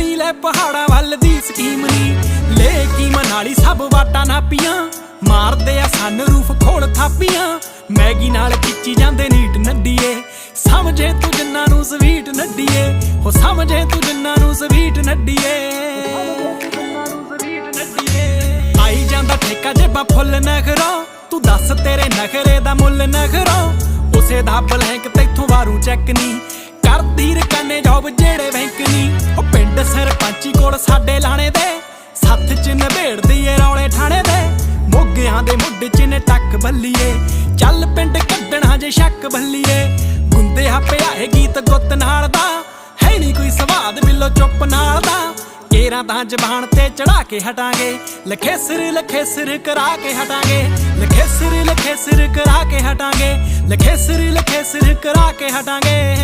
ਬਣੀ ਲੈ ਪਹਾੜਾਂ ਵੱਲ ਦੀ ਸਕੀਮ ਨੀ। ਲੈ ਕੀ ਮਨਾਲੀ ਸਭ ਵਾਟਾਂ ਨਾਪੀਆਂ। ਮਾਰਦੇ ਆ ਸਨ ਖੋਲ ਥਾਪੀਆਂ। ਮੈਗੀ ਨਾਲ ਖਿੱਚੀ ਜਾਂਦੇ ਨੀਟ ਨੱਡੀਏ। ਸਮਝੇ ਤੂੰ ਜਿੰਨਾਂ ਨੂੰ ਸਵੀਟ ਨੱਡੀਏ। ਹੋ ਸਮਝੇ ਤੂੰ ਜਿੰਨਾਂ ਨੂੰ ਸਵੀਟ ਨੱਡੀਏ। ਆਈ ਜਾਂਦਾ ਠੇਕਾ ਜੇਬਾਂ ਫੁੱਲ ਨਖਰੋ। ਤੂੰ ਦੱਸ ਤੇਰੇ ਨਖਰੇ ਦਾ ਮੁੱਲ ਨਖਰੋ। ਉਸੇ ਦਾ ਬਲੈਂਕ ਤੈਥੋਂ ਵਾਰੂ ਚੈੱਕ ਨਹੀਂ ਕਰਦੀ ਰਕਾਨੇ ਜੋਬ ਜਿਹੜੇ ਬੈਂਕ ਨਹੀਂ ਸਰਪੰਚੀ ਕੋਲ ਸਾਡੇ ਲਾਣੇ ਦੇ। ਸੱਥ ਚ ਨਵੇੜਦੀ ਏ ਰੌਲੇ ਠਾਣੇ ਦੇ। ਮੋਗਿਆਂ ਦੇ ਮੁੱਢ ਚ ਨੇ ਟੱਕ ਬੱਲੀਏ। ਚੱਲ ਪਿੰਡ ਕੱਢਣਾ ਜੇ ਸ਼ੱਕ ਬੱਲੀਏ। ਗੁੰਦੇ ਆ ਪਿਆ ਗੀਤ ਗੁੱਤ ਨਾਲ ਦਾ। ਹੈ ਨਹੀਂ ਕੋਈ ਸਵਾਦ ਬਿੱਲੋ ਚੁੱਪ ਨਾਲ ਦਾ। ਕੇਰਾਂ ਤਾਂ ਜ਼ਬਾਨ ਤੇ ਚੜਾ ਕੇ ਹਟਾਂਗੇ। ਲਖੇ ਸਿਰ ਲਖੇ ਸਿਰ ਕਰਾ ਕੇ ਹਟਾਂਗੇ। ਲਖੇ ਸਿਰ ਲਖੇ ਸਿਰ ਕਰਾ ਕੇ ਹਟਾਂਗੇ। ਲਖੇ ਸਿਰ ਲਖੇ ਸਿਰ ਕਰਾ ਕੇ ਹਟਾਂਗੇ।